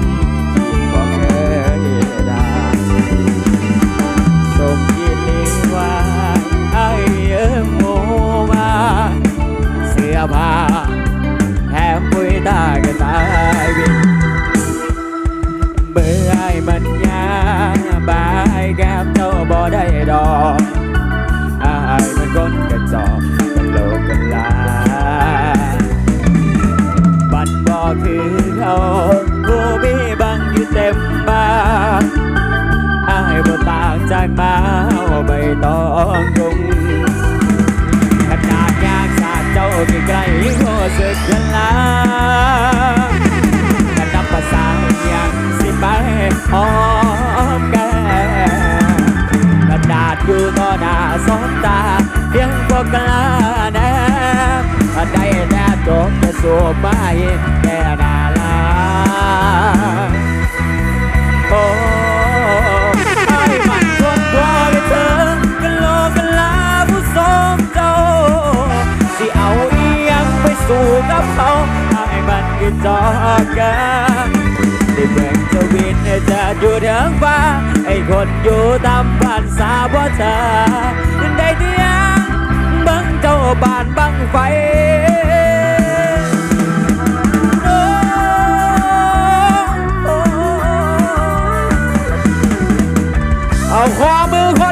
ำบอกเคยได้สมยิลีว่าไอ้เอิมโมมาเสียบ้าแถมปุยตาก็นตายวินเบื่อไอ้มันยาบายแก้มเจ้าบ่ได้ดอกไอ้มันคน บ่ต่างจากหมาใบตองกรุงขนาดยากสาดเจ้าใกล้ๆก็สึกกันลากันนับภาษาอย่างสิไปหอมแก้มขนาดอยู่ต่อหน้าสองตาเพียงบ่กกล้าแนบได้แน่จบจะสู้ไม่แน่นาไอ้มันก็จอกันได้เบิ่งจะวินจะอยู่เดืองฟ้าไอ้คนอยู่ตามบ้านสาบ่เธอได้เดียงบิ่งเจ้าบ้านบังไฟเอาขวามมือคน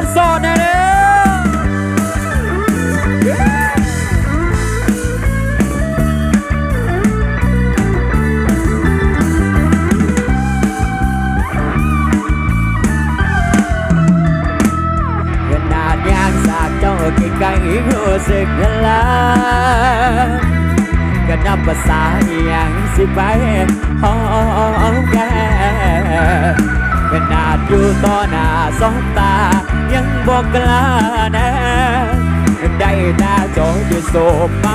กาใกล้ๆรู้สึกกันละก็นับภาษาอย่างสิไปหอมแก้ขนาดอยู่ต่อหน้าสองตา ยังบอกกล้าแน่ได้ตาโจจะโสมไป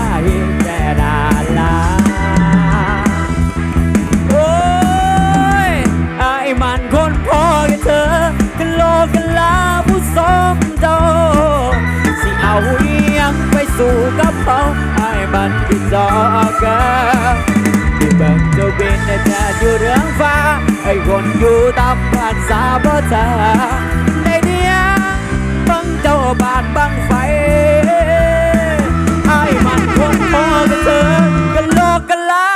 แต่ดาลา สู่กับเขาไอ้มันคือจอกันที่เบิ่งเจ้าบินจะอยู่เรื่องฟ้าไอ้คนอยู่ตามบ้านสาบ่จาในเดียบังเจ้าบานบังไฟไอ้มันคนพอกับเธอกันโลกกันลา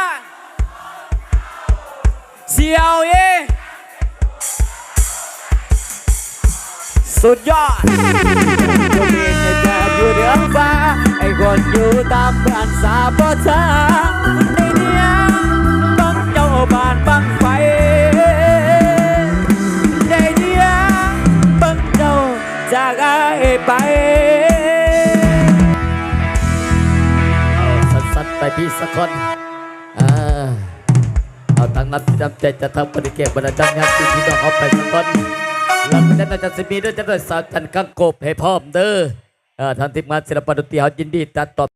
เสียวเย่สุดยอด ไอ้คนอยู่ตามบ้านสาบ่ทาในเดียบังเจ้าบ้านบังไฟในเดียบังเจ้าจากไอไปเอาสัดๆไปพี่สักคนอ่าเอาตั้งนัดจำใจจะทำปฏิเกตบรรดาญาติพี่น้องเอาไปสักคนหลังจากนั้นจะสิมีด้วยจะด้วยสาวจันกังกบให้พร้อมเด้อ ทางทีมงานศิลปะดนตรีเขายินดีจัดตอบ